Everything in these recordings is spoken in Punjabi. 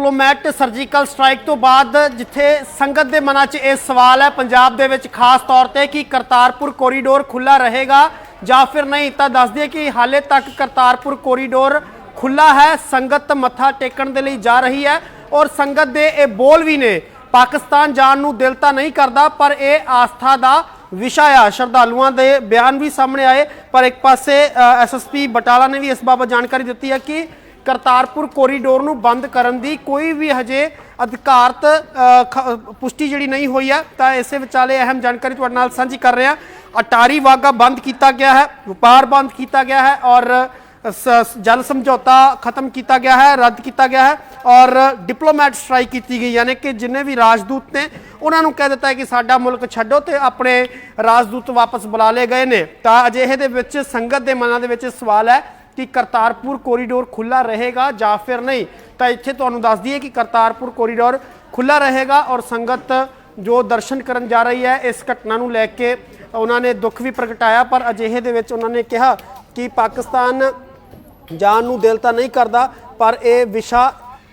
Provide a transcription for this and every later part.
ਡਿਪਲੋਮੈਟ ਸਰਜੀਕਲ ਸਟ੍ਰਾਈਕ ਤੋਂ ਬਾਅਦ ਜਿੱਥੇ ਸੰਗਤ ਦੇ ਮਨਾਂ 'ਚ ਇਹ ਸਵਾਲ ਹੈ, ਪੰਜਾਬ ਦੇ ਵਿੱਚ ਖਾਸ ਤੌਰ ਤੇ ਕਿ ਕਰਤਾਰਪੁਰ ਕੋਰੀਡੋਰ ਖੁੱਲਾ ਰਹੇਗਾ ਜਾਂ ਫਿਰ ਨਹੀਂ, ਤਾਂ ਦੱਸ ਦਈਏ ਕਿ ਹਾਲੇ ਤੱਕ ਕਰਤਾਰਪੁਰ ਕੋਰੀਡੋਰ ਖੁੱਲਾ ਹੈ, ਸੰਗਤ ਮੱਥਾ ਟੇਕਣ ਦੇ ਲਈ ਜਾ ਰਹੀ ਹੈ ਔਰ ਸੰਗਤ ਦੇ ਇਹ ਬੋਲ ਵੀ ਨੇ, ਪਾਕਿਸਤਾਨ ਜਾਣ ਨੂੰ ਦਿਲ ਤਾਂ ਨਹੀਂ ਕਰਦਾ, ਪਰ ਇਹ ਆਸਥਾ ਦਾ ਵਿਸ਼ਾ ਆ। ਸ਼ਰਧਾਲੂਆਂ ਦੇ ਬਿਆਨ ਵੀ ਸਾਹਮਣੇ ਆਏ, ਪਰ ਇੱਕ ਪਾਸੇ ਐਸਐਸਪੀ ਬਟਾਲਾ ਨੇ ਵੀ ਇਸ ਬਾਬਤ ਜਾਣਕਾਰੀ ਦਿੱਤੀ ਹੈ ਕਿ ਕਰਤਾਰਪੁਰ ਕੋਰੀਡੋਰ ਨੂੰ ਬੰਦ ਕਰਨ ਦੀ ਕੋਈ ਵੀ ਹਜੇ ਅਧਿਕਾਰਤ ਖ- ਪੁਸ਼ਟੀ ਜਿਹੜੀ ਨਹੀਂ ਹੋਈ ਹੈ, ਤਾਂ ਇਸੇ ਵਿਚਾਲੇ ਅਹਿਮ ਜਾਣਕਾਰੀ ਤੁਹਾਡੇ ਨਾਲ ਸਾਂਝੀ ਕਰ ਰਿਹਾ। ਅਟਾਰੀ ਵਾਗਾ ਬੰਦ ਕੀਤਾ ਗਿਆ ਹੈ, ਵਪਾਰ ਬੰਦ ਕੀਤਾ ਗਿਆ ਹੈ ਔਰ ਸ- ਜਲ ਸਮਝੌਤਾ ਖਤਮ ਕੀਤਾ ਗਿਆ ਹੈ, ਰੱਦ ਕੀਤਾ ਗਿਆ ਹੈ ਔਰ ਡਿਪਲੋਮੈਟ ਸਟ੍ਰਾਈਕ ਕੀਤੀ ਗਈ, ਯਾਨੀ ਕਿ ਜਿੰਨੇ ਵੀ ਰਾਜਦੂਤ ਨੇ, ਉਹਨਾਂ ਨੂੰ ਕਹਿ ਦਿੱਤਾ ਹੈ ਕਿ ਸਾਡਾ ਮੁਲਕ ਛੱਡੋ ਤੇ ਆਪਣੇ ਰਾਜਦੂਤ ਵਾਪਸ ਬੁਲਾ ਲਏ ਗਏ ਨੇ। ਤਾਂ ਅਜਿਹੇ ਦੇ ਵਿੱਚ ਸੰਗਤ ਦੇ ਮਨਾਂ ਦੇ ਵਿੱਚ ਸਵਾਲ ਹੈ ਕਿ ਕਰਤਾਰਪੁਰ ਕੋਰੀਡੋਰ ਖੁੱਲਾ ਰਹੇਗਾ ਜਾਂ ਫਿਰ ਨਹੀਂ? ਤਾਂ ਇੱਥੇ ਤੁਹਾਨੂੰ ਦੱਸ ਦਈਏ ਕਿ ਕਰਤਾਰਪੁਰ ਕੋਰੀਡੋਰ ਖੁੱਲਾ ਰਹੇਗਾ ਔਰ ਸੰਗਤ ਜੋ ਦਰਸ਼ਨ ਕਰਨ ਜਾ ਰਹੀ ਹੈ ਇਸ ਘਟਨਾ ਨੂੰ ਲੈ ਕੇ ਉਹਨਾਂ ਨੇ ਦੁੱਖ ਵੀ ਪ੍ਰਗਟਾਇਆ ਪਰ ਅਜਿਹੇ ਦੇ ਵਿੱਚ ਉਹਨਾਂ ਨੇ ਕਿਹਾ ਕਿ ਪਾਕਿਸਤਾਨ ਜਾਣ ਨੂੰ ਦਿਲ ਤਾਂ ਨਹੀਂ ਕਰਦਾ ਪਰ ਇਹ ਵਿਸ਼ਾ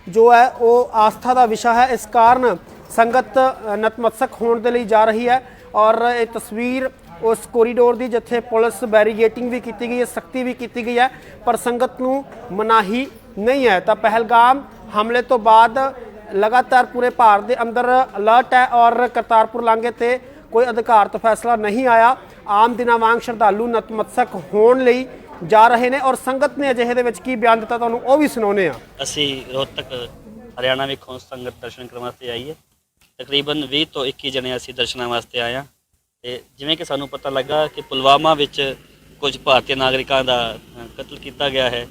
ਜੋ ਹੈ ਉਹ ਆਸਥਾ ਦਾ ਵਿਸ਼ਾ ਹੈ। ਇਸ ਕਾਰਨ ਸੰਗਤ ਅ, ਹੋਣ ਦੇ ਲਈ ਜਾ ਰਹੀ ਹੈ ਔਰ ਇਹ ਤਸਵੀਰ ਉਸ ਕੋਰੀਡੋਰ ਦੀ ਜਿੱਥੇ ਪੁਲਿਸ ਬੈਰੀਗੇਟਿੰਗ ਵੀ ਕੀਤੀ ਗਈ ਹੈ, ਸਖਤੀ ਵੀ ਕੀਤੀ ਗਈ ਹੈ, ਪਰ ਸੰਗਤ ਨੂੰ ਮਨਾਹੀ ਨਹੀਂ ਹੈ। ਤਾਂ ਪਹਿਲਗਾਮ ਹਮਲੇ ਤੋਂ ਬਾਅਦ ਲਗਾਤਾਰ ਪੂਰੇ ਭਾਰਤ ਦੇ ਅੰਦਰ ਅਲਰਟ ਹੈ ਔਰ ਕਰਤਾਰਪੁਰ ਲਾਂਘੇ ਤੇ ਕੋਈ ਅਧਿਕਾਰਤ ਫੈਸਲਾ ਨਹੀਂ ਆਇਆ। ਆਮ ਦਿਨਾਂ ਵਾਂਗ ਸ਼ਰਧਾਲੂ ਨਤਮਸਤਕ ਹੋਣ ਲਈ ਜਾ ਰਹੇ ਨੇ ਔਰ ਸੰਗਤ ਨੇ ਅਜਿਹੇ ਦੇ ਵਿੱਚ ਕੀ ਬਿਆਨ ਦਿੱਤਾ, ਤੁਹਾਨੂੰ ਉਹ ਵੀ ਸੁਣਾਉਨੇ ਆ ਅਸੀਂ ਰੋਹਤਕ, ਹਰਿਆਣਾ ਵਿਖੋਂ ਸੰਗਤ ਦਰਸ਼ਨ ਕਰਨ ਵਾਸਤੇ ਆਈ ਹੈ। ਤਕਰੀਬਨ 20 ਤੋਂ 21 ਜਣੇ ਅਸੀਂ ਦਰਸ਼ਨਾਂ ਵਾਸਤੇ ਆਏ ਹਾਂ। ਤੇ ਜਿਵੇਂ ਕਿ ਸਾਨੂੰ ਪਤਾ ਲੱਗਾ ਕਿ ਪੁਲਵਾਮਾ ਵਿੱਚ ਕੁਝ ਭਾਰਤੀ ਨਾਗਰਿਕਾਂ ਦਾ ਕਤਲ ਕੀਤਾ ਗਿਆ ਹੈ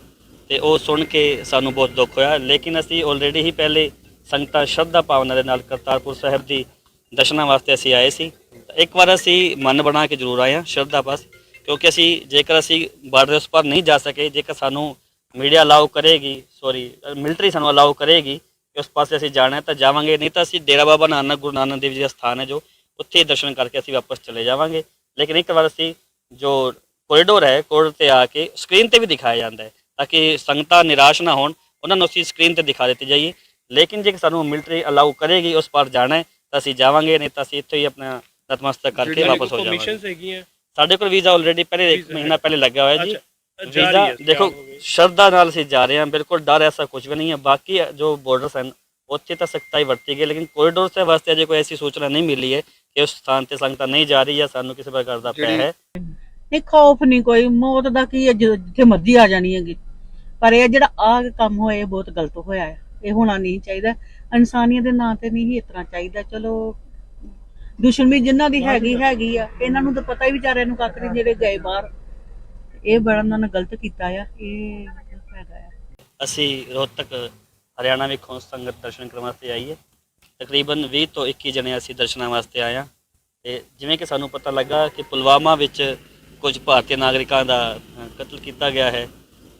ਤੇ ਉਹ ਸੁਣ ਕੇ ਸਾਨੂੰ ਬਹੁਤ ਦੁੱਖ ਹੋਇਆ। ਲੇਕਿਨ ਅਸੀਂ ਆਲਰੇਡੀ ਹੀ ਪਹਿਲੇ ਸੰਗਤਾਂ ਸ਼ਰਧਾ ਭਾਵਨਾ ਦੇ ਨਾਲ ਕਰਤਾਰਪੁਰ ਸਾਹਿਬ ਦੀ ਦਰਸ਼ਨਾਂ ਵਾਸਤੇ ਅਸੀਂ ਆਏ ਸੀ। ਇੱਕ ਵਾਰ ਅਸੀਂ ਮਨ ਬਣਾ ਕੇ ਜ਼ਰੂਰ ਆਏ ਹਾਂ ਸ਼ਰਧਾ ਪਾਸ ਕਿਉਂਕਿ ਅਸੀਂ ਜੇਕਰ ਅਸੀਂ ਬਾਰਡਰ ਉਸ ਪਰ ਨਹੀਂ ਜਾ ਸਕੇ, ਜੇਕਰ ਸਾਨੂੰ ਮੀਡੀਆ ਅਲਾਉ ਕਰੇਗੀ ਸੌਰੀ ਮਿਲਟਰੀ ਸਾਨੂੰ ਅਲਾਉ ਕਰੇਗੀ ਕਿ ਉਸ ਪਾਸੇ ਅਸੀਂ ਜਾਣਾ ਤਾਂ ਜਾਵਾਂਗੇ, ਨਹੀਂ ਤਾਂ ਅਸੀਂ ਡੇਰਾ ਬਾਬਾ ਨਾਨਕ, ਗੁਰੂ ਨਾਨਕ ਦੇਵ ਜੀ ਦਾ ਸਥਾਨ ਹੈ ਜੋ ਉੱਥੇ ਦਰਸ਼ਨ ਕਰਕੇ ਅਸੀਂ ਵਾਪਸ ਚਲੇ ਜਾਵਾਂਗੇ। ਲੇਕਿਨ ਇੱਕ ਵਾਰ ਅਸੀਂ ਜੋ ਕੋਰੀਡੋਰ ਹੈ ਕੋਰੀਡੋਰ ਤੇ ਆ ਕੇ ਸਕਰੀਨ ਤੇ ਵੀ ਦਿਖਾਇਆ ਜਾਂਦਾ ਹੈ ਤਾਂ ਕਿ ਸੰਗਤਾਂ ਨਿਰਾਸ਼ ਨਾ ਹੋਣ। ਉਹਨਾਂ ਨੂੰ ਅਸੀਂ ਸਕਰੀਨ ਤੇ ਦਿਖਾ ਦਿੱਤੀ ਜਾਈਏ। ਲੇਕਿਨ ਜੇ ਸਾਨੂੰ ਮਿਲਟਰੀ ਅਲਾਉ ਕਰੇਗੀ ਉਸ ਪਾਰ ਜਾਣਾ ਹੈ ਤਾਂ ਅਸੀਂ ਜਾਵਾਂਗੇ ਨਹੀਂ ਤਾਂ ਅਸੀਂ ਇੱਥੇ ਹੀ ਆਪਣਾ ਨਤਮਸਤਕ ਕਰਕੇ ਵਾਪਸ ਹੋ ਜਾਵਾਂਗੇ। ਸਾਡੇ ਕੋਲ ਵੀਜ਼ਾ ਆਲਰੇਡੀ ਪਹਿਲੇ ਇੱਕ ਮਹੀਨਾ ਪਹਿਲੇ ਲੱਗਿਆ ਹੋਇਆ ਜੀ। ਵੀਜ਼ਾ ਦੇਖੋ। ਸ਼ਰਧਾ ਨਾਲ ਅਸੀਂ ਜਾ ਰਹੇ ਹਾਂ ਬਿਲਕੁਲ ਡਰ ਐਸਾ ਕੁਝ ਵੀ ਨਹੀਂ ਹੈ। ਬਾਕੀ ਜੋ ਬਾਰਡਰਸ ਹਨ ਉੱਥੇ ਤਾਂ ਸਖਤਾਈ ਵਰਤੀ ਗਈ ਲੇਕਿਨ ਕੋਰੀਡੋਰ ਸੇ ਵਾਸਤੇ ਅਜੇ ਕੋਈ ਐਸੀ ਸੂਚਨਾ ਨਹੀਂ ਮਿਲੀ ਹੈ। ਉਸ ਸਥਾਨ ਤੇ ਸੰਗਤਾਂ ਨਹੀਂ ਜਾ ਰਹੀ ਜਾਂ ਸਾਨੂੰ ਕਿਸੇ ਪ੍ਰਕਾਰ ਦਾ ਭੈ ਹੈ। ਨਹੀਂ ਖੌਫ ਨਹੀਂ ਕੋਈ ਮੌਤ ਦਾ ਕੀ ਹੈ ਜਦੋਂ ਜਿੱਥੇ ਮਰਜ਼ੀ ਆ ਜਾਣੀ ਹੈਗੀ। ਪਰ ਇਹ ਜਿਹੜਾ ਆ ਕੰਮ ਹੋਇਆ ਇਹ ਬਹੁਤ ਗਲਤ ਹੋਇਆ ਹੈ। ਇਹ ਹੋਣਾ ਨਹੀਂ ਚਾਹੀਦਾ। ਇਨਸਾਨੀਅਤ ਦੇ ਨਾਂ ਤੇ ਨਹੀਂ ਇਸ ਤਰ੍ਹਾਂ ਚਾਹੀਦਾ। ਚਲੋ ਦੁਸ਼ਮਣੀ ਜਿਨ੍ਹਾਂ ਦੀ ਹੈਗੀ ਹੈਗੀ ਆ। ਇਹਨਾਂ ਨੂੰ ਤਾਂ ਪਤਾ ਹੀ ਵਿਚਾਰਿਆਂ ਨੂੰ ਕੱਖ ਨਹੀਂ ਜਿਹੜੇ ਗਏ ਬਾਹਰ। ਇਹ ਬੜਾ ਉਹਨਾਂ ਨੇ ਗਲਤ ਕੀਤਾ ਆ। ਇਹ ਹੈਗਾ ਆ। ਅਸੀਂ ਰੋਹਤਕ ਹਰਿਆਣਾ ਵਿਖੋਂ ਸੰਗਤ ਦਰਸ਼ਨ ਕਰਨ ਵਾਸਤੇ ਆਈ ਹੈ। ਤਕਰੀਬਨ 20 ਤੋਂ 21 ਜਣੇ ਅਸੀਂ ਦਰਸ਼ਨਾਂ ਵਾਸਤੇ ਆਏ ਹਾਂ। ਤੇ ਜਿਵੇਂ ਕਿ ਸਾਨੂੰ ਪਤਾ ਲੱਗਾ ਕਿ ਪੁਲਵਾਮਾ ਵਿੱਚ ਕੁਝ ਭਾਰਤੀ ਨਾਗਰਿਕਾਂ ਦਾ ਕਤਲ ਕੀਤਾ ਗਿਆ ਹੈ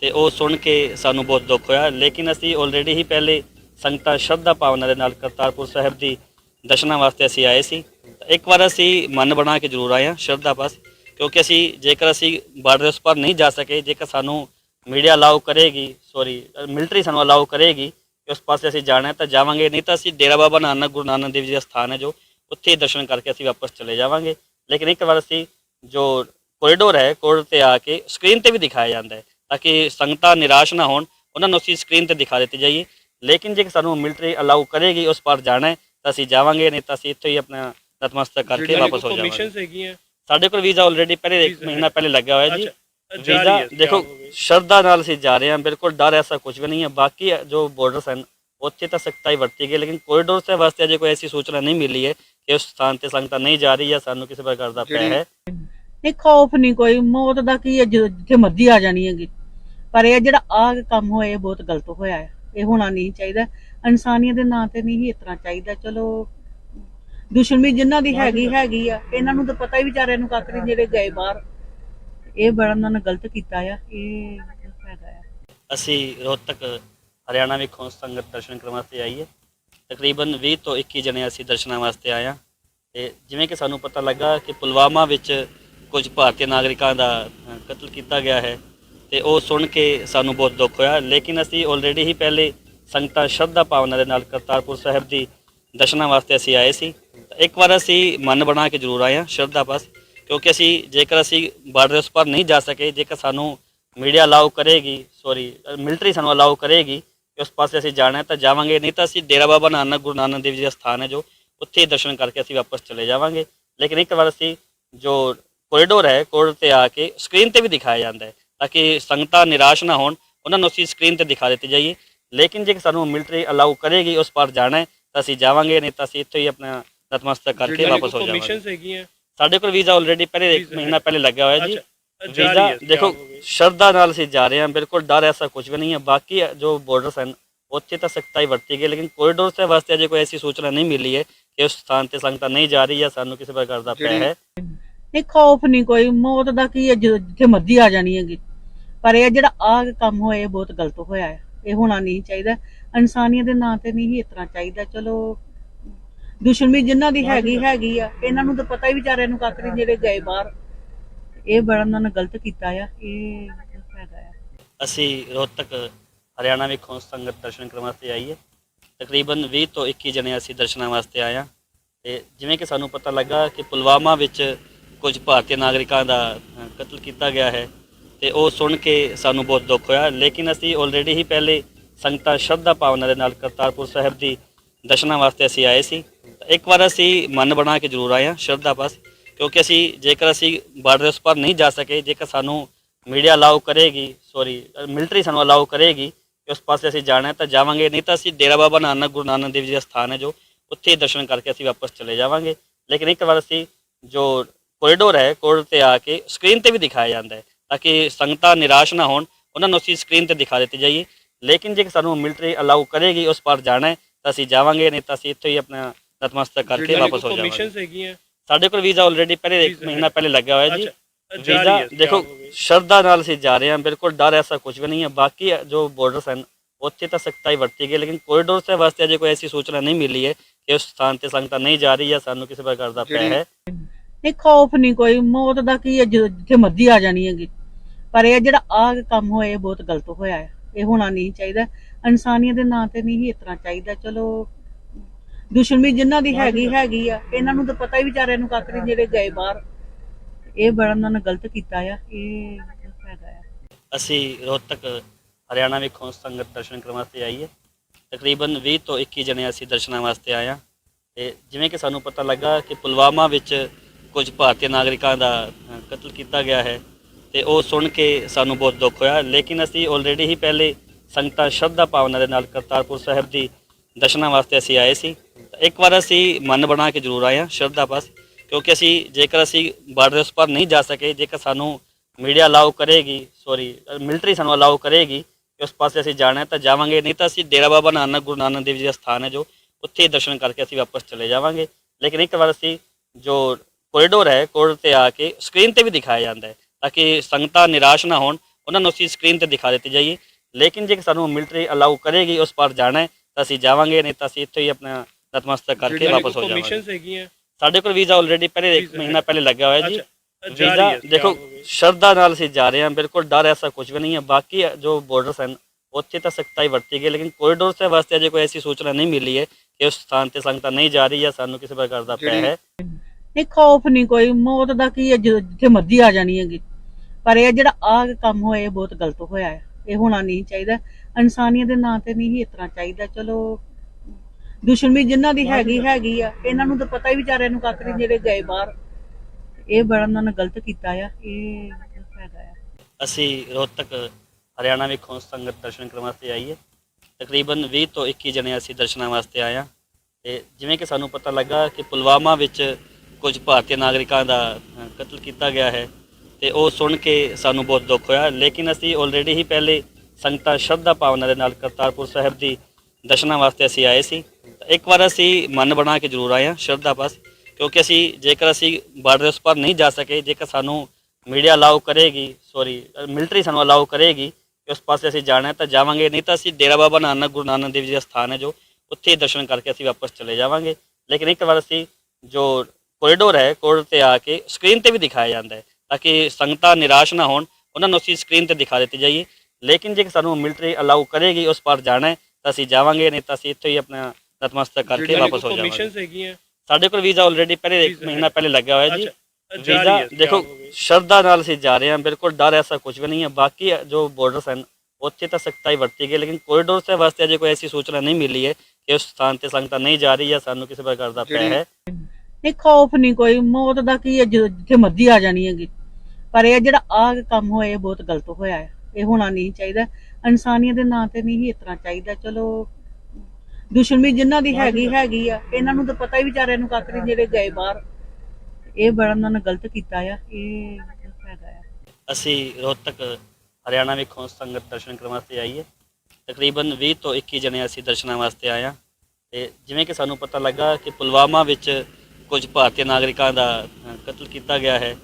ਤੇ ਉਹ ਸੁਣ ਕੇ ਸਾਨੂੰ ਬਹੁਤ ਦੁੱਖ ਹੋਇਆ। ਲੇਕਿਨ ਅਸੀਂ ਆਲਰੇਡੀ ਹੀ ਪਹਿਲੇ ਸੰਗਤਾਂ ਸ਼ਰਧਾ ਭਾਵਨਾ ਦੇ ਨਾਲ ਕਰਤਾਰਪੁਰ ਸਾਹਿਬ ਦੀ ਦਰਸ਼ਨਾਂ ਵਾਸਤੇ ਅਸੀਂ ਆਏ ਸੀ। ਇੱਕ ਵਾਰ ਅਸੀਂ ਮਨ ਬਣਾ ਕੇ ਜ਼ਰੂਰ ਆਏ ਹਾਂ, ਸ਼ਰਧਾ ਪਾਸ ਕਿਉਂਕਿ ਅਸੀਂ ਜੇਕਰ ਅਸੀਂ ਬਾਰਡਰ ਉਸ ਪਰ ਨਹੀਂ ਜਾ ਸਕੇ, ਜੇਕਰ ਸਾਨੂੰ ਮੀਡੀਆ ਅਲਾਉ ਕਰੇਗੀ ਸੌਰੀ ਮਿਲਟਰੀ ਸਾਨੂੰ ਅਲਾਉ ਕਰੇਗੀ ਉਸ ਪਾਸੇ ਅਸੀਂ ਜਾਣਾ ਹੈ ਤਾਂ ਜਾਵਾਂਗੇ। ਨਹੀਂ ਤਾਂ ਅਸੀਂ ਡੇਰਾ ਬਾਬਾ ਨਾਨਕ ਗੁਰੂ ਨਾਨਕ ਦੇਵ ਜੀ ਦਾ ਸਥਾਨ ਹੈ ਜੋ ਉੱਥੇ ਦਰਸ਼ਨ ਕਰਕੇ ਅਸੀਂ ਵਾਪਸ ਚਲੇ ਜਾਵਾਂਗੇ। ਲੇਕਿਨ ਇੱਕ ਵਾਰ ਅਸੀਂ ਜੋ ਕੋਰੀਡੋਰ ਹੈ ਕੋਰੀਡੋਰ ਤੇ ਆ ਕੇ ਸਕਰੀਨ ਤੇ ਵੀ ਦਿਖਾਇਆ ਜਾਂਦਾ ਹੈ ਤਾਂ ਕਿ ਸੰਗਤਾਂ ਨਿਰਾਸ਼ ਨਾ ਹੋਣ। ਉਹਨਾਂ ਨੂੰ ਅਸੀਂ ਸਕਰੀਨ ਤੇ ਦਿਖਾ ਦਿੱਤੀ ਜਾਈਏ ਲੇਕਿਨ ਜੇ ਸਾਨੂੰ ਮਿਲਟਰੀ ਅਲਾਉ ਕਰੇਗੀ ਉਸ ਪਾਰ ਜਾਣਾ ਹੈ ਤਾਂ ਅਸੀਂ ਜਾਵਾਂਗੇ। ਨਹੀਂ ਤਾਂ ਅਸੀਂ ਇੱਥੇ ਹੀ ਆਪਣਾ ਨਤਮਸਤਕ ਕਰਕੇ ਵਾਪਸ ਹੋ ਜਾਵਾਂਗੇ। ਸਾਡੇ ਕੋਲ ਵੀਜ਼ਾ ਆਲਰੇਡੀ ਪਹਿਲੇ ਇੱਕ ਮਹੀਨਾ ਪਹਿਲੇ ਲੱਗਿਆ ਹੋਇਆ ਜੀ। ਹੋ ਗਏ। ਸ਼ਰਧਾ ਨਾਲ ਅਸੀਂ ਜਾ ਰਹੇ ਹਾਂ ਬਿਲਕੁਲ ਡਰ ਐਸਾ ਕੁਝ ਵੀ ਨਹੀਂ ਹੈ। ਬਾਕੀ ਜੋ ਬਾਰਡਰਸ ਹਨ ਉੱਥੇ ਤਾਂ ਸਖਤਾਈ ਵਰਤੀ ਗਈ ਲੇਕਿਨ ਕੋਰੀਡੋਰ ਸੇ ਵਾਸਤੇ ਅਜੇ ਕੋਈ ਐਸੀ ਸੂਚਨਾ ਨਹੀਂ ਮਿਲੀ ਹੈ ਕਿ ਉਸ ਸਥਾਨ ਤੇ ਸੰਗਤਾਂ ਨਹੀਂ ਜਾ ਰਹੀ ਜਾਂ ਸਾਨੂੰ ਕਿਸੇ ਪ੍ਰਕਾਰ ਦਾ ਭੈ ਹੈ। ਨਹੀਂ ਖੌਫ ਨਹੀਂ ਕੋਈ ਮੌਤ ਦਾ ਕੀ ਹੈ ਜਿੱਥੇ ਮਰਜ਼ੀ ਆ ਜਾਣੀ ਹੈਗੀ। ਪਰ ਇਹ ਜਿਹੜਾ ਆ ਕੰਮ ਹੋਇਆ ਇਹ ਬਹੁਤ ਗਲਤ ਹੋਇਆ ਹੈ। ਇਹ ਹੋਣਾ ਨਹੀਂ ਚਾਹੀਦਾ। ਇਨਸਾਨੀਅਤ ਦੇ ਨਾਂ ਤੇ ਨਹੀਂ ਇਸ ਤਰ੍ਹਾਂ ਚਾਹੀਦਾ। ਚਲੋ ਦੁਸ਼ਮਣੀ ਜਿਨ੍ਹਾਂ ਦੀ ਹੈਗੀ ਹੈਗੀ ਆ। ਇਹਨਾਂ ਨੂੰ ਤਾਂ ਪਤਾ ਹੀ ਵਿਚਾਰਿਆਂ ਨੂੰ ਕੱਖ ਨਹੀਂ ਜਿਹੜੇ ਗਏ ਬਾਹਰ। ਇਹ ਬੜਾ ਉਹਨਾਂ ਨੇ ਗਲਤ ਕੀਤਾ ਆ, ਇਹ ਹੈਗਾ ਆ। ਅਸੀਂ ਰੋਹਤਕ ਹਰਿਆਣਾ ਵਿਖੋਂ ਸੰਗਤ ਦਰਸ਼ਨ ਕਰਨ ਵਾਸਤੇ ਆਈ ਹੈ। ਤਕਰੀਬਨ 20 ਤੋਂ 21 ਜਣੇ ਅਸੀਂ ਦਰਸ਼ਨਾਂ ਵਾਸਤੇ ਆਏ ਹਾਂ। ਤੇ ਜਿਵੇਂ ਕਿ ਸਾਨੂੰ ਪਤਾ ਲੱਗਾ ਕਿ ਪੁਲਵਾਮਾ ਵਿੱਚ ਕੁਝ ਭਾਰਤੀ ਨਾਗਰਿਕਾਂ ਦਾ ਕਤਲ ਕੀਤਾ ਗਿਆ ਹੈ ਤੇ ਉਹ ਸੁਣ ਕੇ ਸਾਨੂੰ ਬਹੁਤ ਦੁੱਖ ਹੋਇਆ। ਲੇਕਿਨ ਅਸੀਂ ਆਲਰੇਡੀ ਹੀ ਪਹਿਲੇ ਸੰਗਤਾਂ ਸ਼ਰਧਾ ਭਾਵਨਾ ਦੇ ਨਾਲ ਕਰਤਾਰਪੁਰ ਸਾਹਿਬ ਦੀ ਦਰਸ਼ਨਾਂ ਵਾਸਤੇ ਅਸੀਂ ਆਏ ਸੀ। ਇੱਕ ਵਾਰ ਅਸੀਂ ਮਨ ਬਣਾ ਕੇ ਜ਼ਰੂਰ ਆਏ ਹਾਂ, ਸ਼ਰਧਾ ਪਾਸ ਕਿਉਂਕਿ ਅਸੀਂ ਜੇਕਰ ਅਸੀਂ ਬਾਰਡਰ ਉਸ ਪਰ ਨਹੀਂ ਜਾ ਸਕੇ ਜੇਕਰ ਸਾਨੂੰ ਮੀਡੀਆ ਅਲਾਉ ਕਰੇਗੀ ਸੌਰੀ ਮਿਲਟਰੀ ਸਾਨੂੰ ਅਲਾਉ ਕਰੇਗੀ ਕਿ ਉਸ ਪਾਸੇ ਅਸੀਂ ਜਾਣਾ ਹੈ ਤਾਂ ਜਾਵਾਂਗੇ। ਨਹੀਂ ਤਾਂ ਅਸੀਂ ਡੇਰਾ ਬਾਬਾ ਨਾਨਕ ਗੁਰੂ ਨਾਨਕ ਦੇਵ ਜੀ ਦਾ ਸਥਾਨ ਹੈ ਜੋ ਉੱਥੇ ਦਰਸ਼ਨ ਕਰਕੇ ਅਸੀਂ ਵਾਪਸ ਚਲੇ ਜਾਵਾਂਗੇ। ਲੇਕਿਨ ਇੱਕ ਵਾਰ ਅਸੀਂ ਜੋ ਕੋਰੀਡੋਰ ਹੈ ਕੋਰੀਡੋਰ ਤੇ ਆ ਕੇ ਸਕਰੀਨ ਤੇ ਵੀ ਦਿਖਾਇਆ ਜਾਂਦਾ ਹੈ ਤਾਂ ਕਿ ਸੰਗਤਾਂ ਨਿਰਾਸ਼ ਨਾ ਹੋਣ। ਉਹਨਾਂ ਨੂੰ ਅਸੀਂ ਸਕਰੀਨ ਤੇ ਦਿਖਾ ਦਿੱਤੀ ਜਾਈਏ। ਲੇਕਿਨ ਜੇ ਸਾਨੂੰ ਮਿਲਟਰੀ ਅਲਾਉ ਕਰੇਗੀ ਉਸ ਪਾਰ ਜਾਣਾ ਹੈ ਤਾਂ ਅਸੀਂ ਜਾਵਾਂਗੇ ਨਹੀਂ ਤਾਂ ਅਸੀਂ ਇੱਥੇ ਹੀ ਆਪਣਾ ਨਤਮਸਤਕ ਕਰਕੇ ਵਾਪਸ ਹੋ ਜਾਵਾਂਗੇ। ਸਾਡੇ ਕੋਲ ਵੀਜ਼ਾ ਆਲਰੇਡੀ ਪਹਿਲੇ ਇੱਕ Visa ਮਹੀਨਾ ਪਹਿਲੇ ਲੱਗਿਆ ਹੋਇਆ ਜੀ। ਵੀਜ਼ਾ ਦੇਖੋ। ਸ਼ਰਧਾ ਨਾਲ ਅਸੀਂ ਜਾ ਰਹੇ ਹਾਂ ਬਿਲਕੁਲ ਡਰ ਐਸਾ ਕੁਝ ਵੀ ਨਹੀਂ ਹੈ। ਬਾਕੀ ਜੋ ਬਾਰਡਰਸ ਹਨ ਉੱਥੇ ਤਾਂ ਸਖਤਾਈ ਵਰਤੀ ਗਈ ਲੇਕਿਨ ਕੋਰੀਡੋਰ ਦੇ ਵਾਸਤੇ ਅਜੇ ਕੋਈ ਐਸੀ ਸੂਚਨਾ ਨਹੀਂ ਮਿਲੀ ਹੈ ਕਿ ਉਸ ਸਥਾਨ ਤੇ ਸੰਗਤਾਂ ਨਹੀਂ ਜਾ ਰਹੀ ਜਾਂ ਸਾਨੂੰ ਕਿਸੇ ਪ੍ਰਕਾਰ ਦਾ ਭੈ ਹੈ। ਨਹੀਂ ਖੌਫ ਨਹੀਂ ਕੋਈ। ਮੌਤ ਦਾ ਕੀ ਹੈ ਜਿੱਥੇ ਮਰਜ਼ੀ ਆ ਜਾਣੀ ਹੈਗੀ। ਪਰ ਇਹ ਜਿਹੜਾ ਆ ਕੰਮ ਹੋਇਆ ਇਹ ਬਹੁਤ ਗਲਤ ਹੋਇਆ ਹੈ। ਇਹ ਹੋਣਾ ਨਹੀਂ ਚਾਹੀਦਾ। ਇਨਸਾਨੀਅਤ ਦੇ ਨਾਂ ਤੇ ਨਹੀਂ ਇਸ ਤਰ੍ਹਾਂ ਚਾਹੀਦਾ। ਚਲੋ ਦੁਸ਼ਮਣੀ ਜਿਨ੍ਹਾਂ ਦੀ ਹੈਗੀ ਹੈਗੀ ਆ। ਇਹਨਾਂ ਨੂੰ ਤਾਂ ਪਤਾ ਹੀ ਵਿਚਾਰਿਆਂ ਨੂੰ ਕੱਖ ਨਹੀਂ ਜਿਹੜੇ ਗਏ ਬਾਹਰ। ਇਹ ਬੜਾ ਉਹਨਾਂ ਨੇ ਗਲਤ ਕੀਤਾ ਆ ਇਹ ਹੈਗਾ ਆ। ਅਸੀਂ ਰੋਹਤਕ ਹਰਿਆਣਾ ਵਿਖੋਂ ਸੰਗਤ ਦਰਸ਼ਨ ਕਰਨ ਵਾਸਤੇ ਆਈ ਹੈ। ਤਕਰੀਬਨ 20 ਤੋਂ 21 ਜਣੇ ਅਸੀਂ ਦਰਸ਼ਨਾਂ ਵਾਸਤੇ ਆਏ ਹਾਂ। ਤੇ ਜਿਵੇਂ ਕਿ ਸਾਨੂੰ ਪਤਾ ਲੱਗਾ ਕਿ ਪੁਲਵਾਮਾ ਵਿੱਚ ਕੁਝ ਭਾਰਤੀ ਨਾਗਰਿਕਾਂ ਦਾ ਕਤਲ ਕੀਤਾ ਗਿਆ ਹੈ। ਤੇ ਉਹ ਸੁਣ ਕੇ ਸਾਨੂੰ ਬਹੁਤ ਦੁੱਖ ਹੋਇਆ। ਲੇਕਿਨ ਅਸੀਂ ਆਲਰੇਡੀ ਹੀ ਪਹਿਲੇ ਸੰਗਤਾਂ ਸ਼ਰਧਾ ਭਾਵਨਾ ਦੇ ਨਾਲ ਕਰਤਾਰਪੁਰ ਸਾਹਿਬ ਦੀ ਦਰਸ਼ਨਾਂ ਵਾਸਤੇ ਅਸੀਂ ਆਏ ਸੀ। ਇੱਕ ਵਾਰ ਅਸੀਂ ਮਨ ਬਣਾ ਕੇ ਜ਼ਰੂਰ ਆਏ ਹਾਂ, ਸ਼ਰਧਾ ਪਾਸ ਕਿਉਂਕਿ ਅਸੀਂ ਜੇਕਰ ਅਸੀਂ ਬਾਰਡਰ ਉਸ ਪਰ ਨਹੀਂ ਜਾ ਸਕੇ, ਜੇਕਰ ਸਾਨੂੰ ਮੀਡੀਆ ਅਲਾਉ ਕਰੇਗੀ ਸੌਰੀ ਮਿਲਟਰੀ ਸਾਨੂੰ ਅਲਾਉ ਕਰੇਗੀ ਕਿ ਉਸ ਪਾਸੇ ਅਸੀਂ ਜਾਣਾ ਤਾਂ ਜਾਵਾਂਗੇ, ਨਹੀਂ ਤਾਂ ਅਸੀਂ ਡੇਰਾ ਬਾਬਾ ਨਾਨਕ, ਗੁਰੂ ਨਾਨਕ ਦੇਵ ਜੀ ਦਾ ਸਥਾਨ ਹੈ ਜੋ ਉੱਥੇ ਹੀ ਦਰਸ਼ਨ ਕਰਕੇ ਅਸੀਂ ਵਾਪਸ ਚਲੇ ਜਾਵਾਂਗੇ। ਲੇਕਿਨ ਇੱਕ ਵਾਰ ਅਸੀਂ ਜੋ ਕੋਰੀਡੋਰ ਹੈ ਕੋਰੀਡੋਰ ਤੇ ਆ ਕੇ ਸਕਰੀਨ ਤੇ ਵੀ ਦਿਖਾਇਆ ਜਾਂਦਾ ਹੈ, ਤਾਂ ਕਿ ਸੰਗਤਾਂ ਨਿਰਾਸ਼ ਨਾ ਹੋਣ, ਉਹਨਾਂ ਨੂੰ ਅਸੀਂ ਸਕਰੀਨ ਤੇ ਦਿਖਾ ਦਿੱਤੀ ਜਾਈਏ। ਲੇਕਿਨ ਜੇ ਸਾਨੂੰ ਮਿਲਟਰੀ ਅਲਾਉ ਕਰੇਗੀ, ਉਸ ਪਾਰ ਜਾਣਾ ਹੈ, ਤਾਂ ਅਸੀਂ ਜਾਵਾਂਗੇ, ਨਹੀਂ ਤਾਂ ਅਸੀਂ ਇੱਥੇ ਹੀ ਆਪਣਾ ਨਤਮਸਤਕ ਕਰਕੇ ਵਾਪਸ ਹੋ ਜਾਵਾਂਗੇ। ਪਰਮਿਸ਼ਨਸ ਹੈਗੀਆਂ? ਸਾਡੇ ਕੋਲ ਵੀਜ਼ਾ ਆਲਰੇਡੀ ਪਹਿਲੇ ਇੱਕ Visa ਮਹੀਨਾ ਪਹਿਲੇ ਲੱਗਿਆ ਹੋਇਆ ਜੀ। ਵੀਜ਼ਾ ਦੇਖੋ। ਸ਼ਰਧਾ ਨਾਲ ਅਸੀਂ ਜਾ ਰਹੇ ਹਾਂ ਬਿਲਕੁਲ ਡਰ ਐਸਾ ਕੁਝ ਵੀ ਨਹੀਂ ਹੈ। ਬਾਕੀ ਜੋ ਬਾਰਡਰਸ ਹਨ ਉੱਥੇ ਤਾਂ ਸਖਤਾਈ ਵਰਤੀ ਗਈ ਲੇਕਿਨ ਕੋਰੀਡੋਰ ਦੇ ਵਾਸਤੇ ਅਜੇ ਕੋਈ ਐਸੀ ਸੂਚਨਾ ਨਹੀਂ ਮਿਲੀ ਹੈ ਕਿ ਉਸ ਸਥਾਨ ਤੇ ਸੰਗਤਾਂ ਨਹੀਂ ਜਾ ਰਹੀ ਜਾਂ ਸਾਨੂੰ ਕਿਸੇ ਪ੍ਰਕਾਰ ਦਾ ਭੈ ਹੈ। ਨਹੀਂ ਖੌਫ ਨਹੀਂ ਕੋਈ। ਮੌਤ ਦਾ ਕੀ ਹੈ ਜਿੱਥੇ ਮਰਜ਼ੀ ਆ ਜਾਣੀ ਹੈਗੀ। ਪਰ ਇਹ ਜਿਹੜਾ ਆ ਕੰਮ ਹੋਇਆ ਇਹ ਬਹੁਤ ਗਲਤ ਹੋਇਆ ਹੈ। ਇਹ ਹੋਣਾ ਨਹੀਂ ਚਾਹੀਦਾ। ਇਨਸਾਨੀਅਤ ਦੇ ਨਾਂ ਤੇ ਨਹੀਂ ਇਸ ਤਰ੍ਹਾਂ ਚਾਹੀਦਾ। ਚਲੋ ਦੁਸ਼ਮਣੀ ਜਿਨ੍ਹਾਂ ਦੀ ਹੈਗੀ ਹੈਗੀ ਆ। ਇਹਨਾਂ ਨੂੰ ਤਾਂ ਪਤਾ ਹੀ ਵਿਚਾਰਿਆਂ ਨੂੰ ਕੱਖ ਨਹੀਂ ਜਿਹੜੇ ਗਏ ਬਾਹਰ। ਇਹ ਬੜਾ ਉਹਨਾਂ ਨੇ ਗਲਤ ਕੀਤਾ ਆ ਇਹ ਹੈਗਾ ਆ। ਅਸੀਂ ਰੋਹਤਕ ਹਰਿਆਣਾ ਵਿਖੋਂ ਸੰਗਤ ਦਰਸ਼ਨ ਕਰਨ ਵਾਸਤੇ ਆਈ ਹੈ। ਤਕਰੀਬਨ 20 ਤੋਂ 21 ਜਣੇ ਅਸੀਂ ਦਰਸ਼ਨਾਂ ਵਾਸਤੇ ਆਏ ਹਾਂ। ਤੇ ਜਿਵੇਂ ਕਿ ਸਾਨੂੰ ਪਤਾ ਲੱਗਾ ਕਿ ਪੁਲਵਾਮਾ ਵਿੱਚ ਕੁਝ ਭਾਰਤੀ ਨਾਗਰਿਕਾਂ ਦਾ ਕਤਲ ਕੀਤਾ ਗਿਆ ਹੈ। ਤੇ ਉਹ ਸੁਣ ਕੇ ਸਾਨੂੰ ਬਹੁਤ ਦੁੱਖ ਹੋਇਆ। ਲੇਕਿਨ ਅਸੀਂ ਆਲਰੇਡੀ ਹੀ ਪਹਿਲੇ ਸੰਗਤਾਂ ਸ਼ਰਧਾ ਭਾਵਨਾ ਦੇ ਨਾਲ ਕਰਤਾਰਪੁਰ ਸਾਹਿਬ ਦੀ ਦਰਸ਼ਨਾਂ ਵਾਸਤੇ ਅਸੀਂ ਆਏ ਸੀ। ਇੱਕ ਵਾਰ ਅਸੀਂ ਮਨ ਬਣਾ ਕੇ ਜ਼ਰੂਰ ਆਏ ਹਾਂ, ਸ਼ਰਧਾ ਪਾਸ ਕਿਉਂਕਿ ਅਸੀਂ ਜੇਕਰ ਅਸੀਂ ਬਾਰਡਰ ਉਸ ਪਰ ਨਹੀਂ ਜਾ ਸਕੇ, ਜੇਕਰ ਸਾਨੂੰ ਮੀਡੀਆ ਅਲਾਉ ਕਰੇਗੀ ਸੌਰੀ ਮਿਲਟਰੀ ਸਾਨੂੰ ਅਲਾਉ ਕਰੇਗੀ ਕਿ ਉਸ ਪਾਸੇ ਅਸੀਂ ਜਾਣਾ ਹੈ, ਤਾਂ ਜਾਵਾਂਗੇ, ਨਹੀਂ ਤਾਂ ਅਸੀਂ ਡੇਰਾ ਬਾਬਾ ਨਾਨਕ, ਗੁਰੂ ਨਾਨਕ ਦੇਵ ਜੀ ਦਾ ਸਥਾਨ ਹੈ ਜੋ ਉੱਥੇ ਹੀ ਦਰਸ਼ਨ ਕਰਕੇ ਅਸੀਂ ਵਾਪਸ ਚਲੇ ਜਾਵਾਂਗੇ। ਲੇਕਿਨ ਇੱਕ ਵਾਰ ਅਸੀਂ ਜੋ ਕੋਰੀਡੋਰ ਹੈ ਕੋਰੀਡੋਰ ਤੇ ਆ ਕੇ ਸਕਰੀਨ ਤੇ ਵੀ ਦਿਖਾਇਆ ਜਾਂਦਾ ਹੈ, ਤਾਂ ਕਿ ਸੰਗਤਾਂ ਨਿਰਾਸ਼ ਨਾ ਹੋਣ, ਉਹਨਾਂ ਨੂੰ ਅਸੀਂ ਸਕਰੀਨ ਤੇ ਦਿਖਾ ਦਿੱਤੀ ਜਾਈਏ। ਲੇਕਿਨ ਜੇ ਸਾਨੂੰ ਮਿਲਟਰੀ ਅਲਾਉ ਕਰੇਗੀ, ਉਸ ਪਾਰ ਜਾਣਾ ਹੈ, ਤਾਂ ਅਸੀਂ ਜਾਵਾਂਗੇ, ਨਹੀਂ ਤਾਂ ਅਸੀਂ ਇੱਥੇ ਹੀ ਆਪਣਾ ਨਤਮਸਤਕ ਕਰਕੇ ਵਾਪਸ ਹੋ ਜਾਵਾਂਗੇ। ਪਰਮਿਸ਼ਨਸ ਹੈਗੀਆਂ। ਸਾਡੇ ਕੋਲ ਵੀਜ਼ਾ ਆਲਰੇਡੀ ਪਹਿਲੇ ਇੱਕ Visa ਮਹੀਨਾ ਪਹਿਲੇ ਲੱਗਿਆ ਹੋਇਆ ਜੀ। ਵੀਜ਼ਾ ਦੇਖੋ। ਸ਼ਰਧਾ ਨਾਲ ਅਸੀਂ ਜਾ ਰਹੇ ਹਾਂ ਬਿਲਕੁਲ ਡਰ ਐਸਾ ਕੁਝ ਵੀ ਨਹੀਂ ਹੈ। ਬਾਕੀ ਜੋ ਬਾਰਡਰਸ ਹਨ ਉੱਥੇ ਤਾਂ ਸਖਤਾਈ ਵਰਤੀ ਗਈ ਲੇਕਿਨ ਕੋਰੀਡੋਰ ਦੇ ਵਾਸਤੇ ਅਜੇ ਕੋਈ ਐਸੀ ਸੂਚਨਾ ਨਹੀਂ ਮਿਲੀ ਹੈ ਕਿ ਉਸ ਸਥਾਨ ਤੇ ਸੰਗਤਾਂ ਨਹੀਂ ਜਾ ਰਹੀ ਜਾਂ ਸਾਨੂੰ ਕਿਸੇ ਪ੍ਰਕਾਰ ਦਾ ਭੈ ਹੈ। ਨਹੀਂ ਖੌਫ ਨਹੀਂ ਕੋਈ। ਮੌਤ ਦਾ ਕੀ ਹੈ ਜਿੱਥੇ ਮਰਜ਼ੀ ਆ ਜਾਣੀ ਹੈਗੀ। ਪਰ ਇਹ ਜਿਹੜਾ ਆ ਕੰਮ ਹੋਇਆ ਇਹ ਬਹੁਤ ਗਲਤ ਹੋਇਆ ਹੈ। ਇਹ ਹੋਣਾ ਨਹੀਂ ਚਾਹੀਦਾ। ਇਨਸਾਨੀਅਤ ਦੇ ਨਾਂ ਤੇ ਨਹੀਂ ਇਸ ਤਰ੍ਹਾਂ ਚਾਹੀਦਾ। ਚਲੋ ਦੁਸ਼ਮਣੀ ਜਿਨ੍ਹਾਂ ਦੀ ਹੈਗੀ ਹੈਗੀ ਆ ਇਹਨਾਂ ਨੂੰ ਤਾਂ ਪਤਾ ਹੀ ਵਿਚਾਰਿਆਂ ਨੂੰ ਨਹੀਂ ਜਿਹੜੇ ਗਏ ਬਾਹਰ। ਇਹ ਬੜਾ ਉਹਨਾਂ ਨੇ ਗਲਤ ਕੀਤਾ ਆ ਇਹ ਹੈਗਾ ਆ। ਅਸੀਂ ਰੋਹਤਕ ਹਰਿਆਣਾ ਵਿਖੋਂ ਸੰਗਤ ਦਰਸ਼ਨ ਕਰਨ ਵਾਸਤੇ ਆਈ ਹੈ। ਤਕਰੀਬਨ 20 ਤੋਂ 21 ਜਣੇ ਅਸੀਂ ਦਰਸ਼ਨਾਂ ਵਾਸਤੇ ਆਏ ਹਾਂ। ਤੇ ਜਿਵੇਂ ਕਿ ਸਾਨੂੰ ਪਤਾ ਲੱਗਾ ਕਿ ਪੁਲਵਾਮਾ ਵਿੱਚ ਕੁਝ ਭਾਰਤੀ ਨਾਗਰਿਕਾਂ ਦਾ ਕਤਲ ਕੀਤਾ ਗਿਆ ਹੈ ਤੇ ਉਹ ਸੁਣ ਕੇ ਸਾਨੂੰ ਬਹੁਤ ਦੁੱਖ ਹੋਇਆ। ਲੇਕਿਨ ਅਸੀਂ ਆਲਰੇਡੀ ਹੀ ਪਹਿਲੇ ਸੰਗਤਾਂ ਸ਼ਰਧਾ ਭਾਵਨਾ ਦੇ ਨਾਲ ਕਰਤਾਰਪੁਰ ਸਾਹਿਬ ਦੀ ਦਰਸ਼ਨਾਂ ਵਾਸਤੇ ਅਸੀਂ ਆਏ ਸੀ। ਇੱਕ ਵਾਰ ਅਸੀਂ ਮਨ ਬਣਾ ਕੇ ਜ਼ਰੂਰ ਆਏ ਹਾਂ, ਸ਼ਰਧਾ ਪਾਸ ਕਿਉਂਕਿ ਅਸੀਂ ਜੇਕਰ ਅਸੀਂ ਬਾਰਡਰ ਉਸ ਪਰ ਨਹੀਂ ਜਾ ਸਕੇ, ਜੇਕਰ ਸਾਨੂੰ ਮੀਡੀਆ ਅਲਾਉ ਕਰੇਗੀ ਸੌਰੀ ਮਿਲਟਰੀ ਸਾਨੂੰ ਅਲਾਉ ਕਰੇਗੀ ਕਿ ਉਸ ਪਾਸੇ ਅਸੀਂ ਜਾਣਾ ਤਾਂ ਜਾਵਾਂਗੇ, ਨਹੀਂ ਤਾਂ ਅਸੀਂ ਡੇਰਾ ਬਾਬਾ ਨਾਨਕ, ਗੁਰੂ ਨਾਨਕ ਦੇਵ ਜੀ ਦਾ ਸਥਾਨ ਹੈ ਜੋ ਉੱਥੇ ਹੀ ਦਰਸ਼ਨ ਕਰਕੇ ਅਸੀਂ ਵਾਪਸ ਚਲੇ ਜਾਵਾਂਗੇ। ਲੇਕਿਨ ਇੱਕ ਵਾਰ ਅਸੀਂ ਜੋ ਕੋਰੀਡੋਰ ਹੈ ਕੋਰੀਡੋਰ ਤੇ ਆ ਕੇ ਸਕਰੀਨ ਤੇ ਵੀ ਦਿਖਾਇਆ ਜਾਂਦਾ ਹੈ, ਤਾਂ ਕਿ ਸੰਗਤਾਂ ਨਿਰਾਸ਼ ਨਾ ਹੋਣ, ਉਹਨਾਂ ਨੂੰ ਅਸੀਂ ਸਕਰੀਨ ਤੇ ਦਿਖਾ ਦਿੱਤੀ ਜਾਈਏ। ਲੇਕਿਨ ਜੇ ਸਾਨੂੰ ਮਿਲਟਰੀ ਅਲਾਉ ਕਰੇਗੀ, ਉਸ ਪਾਰ ਜਾਣਾ ਤਾਂ ਅਸੀਂ ਜਾਵਾਂਗੇ, ਨਹੀਂ ਤਾਂ ਅਸੀਂ ਇੱਥੇ ਹੀ ਆਪਣਾ ਨਤਮਸਤਕ ਕਰਕੇ ਵਾਪਸ ਹੋ ਜਾਵਾਂਗੇ। ਪਰਮਿਸ਼ਨਸ ਹੈਗੀਆਂ। ਸਾਡੇ ਕੋਲ ਵੀਜ਼ਾ ਆਲਰੇਡੀ ਪਹਿਲੇ ਇੱਕ Visa ਮਹੀਨਾ ਪਹਿਲੇ ਲੱਗਿਆ ਹੋਇਆ ਜੀ। ਵੀਜ਼ਾ ਦੇਖੋ। ਸ਼ਰਧਾ ਨਾਲ ਅਸੀਂ ਜਾ ਰਹੇ ਹਾਂ ਬਿਲਕੁਲ ਡਰ ਐਸਾ ਕੁਝ ਵੀ ਨਹੀਂ ਹੈ। ਬਾਕੀ ਜੋ ਬਾਰਡਰਸ ਹਨ ਉੱਥੇ ਤਾਂ ਸਖਤਾਈ ਵਰਤੀ ਗਈ ਲੇਕਿਨ ਕੋਰੀਡੋਰ ਦੇ ਵਾਸਤੇ ਅਜੇ ਕੋਈ ਐਸੀ ਸੂਚਨਾ ਨਹੀਂ ਮਿਲੀ ਹੈ ਕਿ ਉਸ ਸਥਾਨ ਤੇ ਸੰਗਤਾਂ ਨਹੀਂ ਜਾ ਰਹੀ ਜਾਂ ਸਾਨੂੰ ਕਿਸੇ ਪ੍ਰਕਾਰ ਦਾ ਭੈ ਹੈ। ਨਹੀਂ ਖੌਫ ਨਹੀਂ ਕੋਈ। ਮੌਤ ਦਾ ਕੀ ਹੈ ਜਿੱਥੇ ਮਰਜ਼ੀ ਆ ਜਾਣੀ ਹੈਗੀ। ਪਰ ਇਹ ਜਿਹੜਾ ਆ ਕੰਮ ਹੋਇਆ ਇਹ ਬਹੁਤ ਗਲਤ ਹੋਇਆ ਹੈ। ਇਹ ਹੋਣਾ ਨਹੀਂ ਚਾਹੀਦਾ। ਇਨਸਾਨੀਅਤ ਦੇ ਨਾਂ ਤੇ ਨਹੀਂ ਇਸ ਤਰ੍ਹਾਂ ਚਾਹੀਦਾ। ਚਲੋ ਦੁਸ਼ਮਣੀ ਜਿਨ੍ਹਾਂ ਦੀ ਹੈਗੀ ਹੈਗੀ ਆ ਇਹਨਾਂ ਨੂੰ ਤਾਂ ਪਤਾ ਹੀ ਵਿਚਾਰਿਆਂ ਨੂੰ ਕੱਖ ਨਹੀਂ ਜਿਹੜੇ ਗਏ ਬਾਹਰ। ਇਹ ਬੜਾ ਉਹਨਾਂ ਨੇ ਗਲਤ ਕੀਤਾ ਆ ਇਹ ਗਲਤ ਹੈਗਾ ਆ। ਅਸੀਂ ਰੋਹਤਕ ਹਰਿਆਣਾ ਵਿਖੋਂ ਸੰਗਤ ਦਰਸ਼ਨ ਕਰਨ ਵਾਸਤੇ ਆਈ ਹੈ ਤਕਰੀਬਨ 20 ਤੋਂ 21 ਜਣੇ ਅਸੀਂ ਦਰਸ਼ਨਾਂ ਵਾਸਤੇ ਆਏ ਹਾਂ। ਤੇ ਜਿਵੇਂ ਕਿ ਸਾਨੂੰ ਪਤਾ ਲੱਗਾ ਕਿ ਪੁਲਵਾਮਾ ਵਿੱਚ ਕੁਝ ਭਾਰਤੀ ਨਾਗਰਿਕਾਂ ਦਾ ਕਤਲ ਕੀਤਾ ਗਿਆ ਹੈ।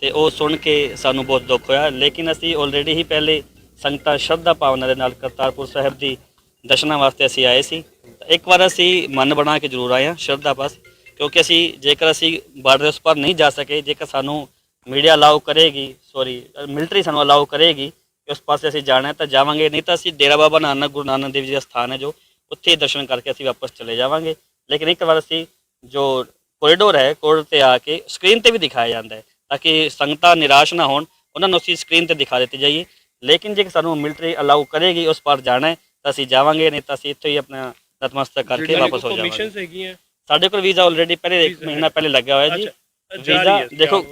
ਤੇ ਉਹ ਸੁਣ ਕੇ ਸਾਨੂੰ ਬਹੁਤ ਦੁੱਖ ਹੋਇਆ। ਲੇਕਿਨ ਅਸੀਂ ਆਲਰੇਡੀ ਹੀ ਪਹਿਲੇ ਸੰਗਤਾਂ ਸ਼ਰਧਾ ਭਾਵਨਾ ਦੇ ਨਾਲ ਕਰਤਾਰਪੁਰ ਸਾਹਿਬ ਦੀ ਦਰਸ਼ਨਾਂ ਵਾਸਤੇ ਅਸੀਂ ਆਏ ਸੀ। ਇੱਕ ਵਾਰ ਅਸੀਂ ਮਨ ਬਣਾ ਕੇ ਜ਼ਰੂਰ ਆਏ ਹਾਂ, ਸ਼ਰਧਾ ਪਾਸ ਕਿਉਂਕਿ ਅਸੀਂ ਜੇਕਰ ਅਸੀਂ ਬਾਰਡਰ ਉਸ ਪਰ ਨਹੀਂ ਜਾ ਸਕੇ, ਜੇਕਰ ਸਾਨੂੰ ਮੀਡੀਆ ਅਲਾਉ ਕਰੇਗੀ ਸੌਰੀ ਮਿਲਟਰੀ ਸਾਨੂੰ ਅਲਾਉ ਕਰੇਗੀ ਕਿ ਉਸ ਪਾਸੇ ਅਸੀਂ ਜਾਣਾ ਤਾਂ ਜਾਵਾਂਗੇ। ਨਹੀਂ ਤਾਂ ਅਸੀਂ ਡੇਰਾ ਬਾਬਾ ਨਾਨਕ, ਗੁਰੂ ਨਾਨਕ ਦੇਵ ਜੀ ਦਾ ਸਥਾਨ ਹੈ ਜੋ, ਉੱਥੇ ਦਰਸ਼ਨ ਕਰਕੇ ਅਸੀਂ ਵਾਪਸ ਚਲੇ ਜਾਵਾਂਗੇ। ਲੇਕਿਨ ਇੱਕ ਵਾਰ ਅਸੀਂ ਜੋ ਕੋਰੀਡੋਰ ਹੈ ਕੋਰੀਡੋਰ ਤੇ ਆ ਕੇ ਸਕਰੀਨ ਤੇ ਵੀ ਦਿਖਾਇਆ ਜਾਂਦਾ ਹੈ, ਤਾਂ ਕਿ ਸੰਗਤਾਂ ਨਿਰਾਸ਼ ਨਾ ਹੋਣ। ਉਹਨਾਂ ਨੂੰ ਅਸੀਂ ਸਕਰੀਨ ਤੇ ਦਿਖਾ ਦਿੱਤੀ ਜਾਈਏ। ਲੇਕਿਨ ਜੇ ਸਾਨੂੰ ਮਿਲਟਰੀ ਅਲਾਉ ਕਰੇਗੀ, ਉਸ ਪਾਰ ਜਾਣਾ ਹੈ ਤਾਂ ਅਸੀਂ ਜਾਵਾਂਗੇ ਨਹੀਂ ਤਾਂ ਅਸੀਂ ਇੱਥੇ ਹੀ ਆਪਣਾ ਨਤਮਸਤਕ ਕਰਕੇ ਵਾਪਸ ਹੋ ਜਾਵਾਂਗੇ। ਹੈਗੀਆਂ। ਸਾਡੇ ਕੋਲ ਵੀਜ਼ਾ ਆਲਰੇਡੀ ਪਹਿਲੇ ਇੱਕ Visa ਮਹੀਨਾ ਪਹਿਲੇ ਲੱਗਿਆ ਹੋਇਆ ਜੀ। ਅੱਛਾ ਹੈ, ਵੀਜ਼ਾ ਦੇਖੋ।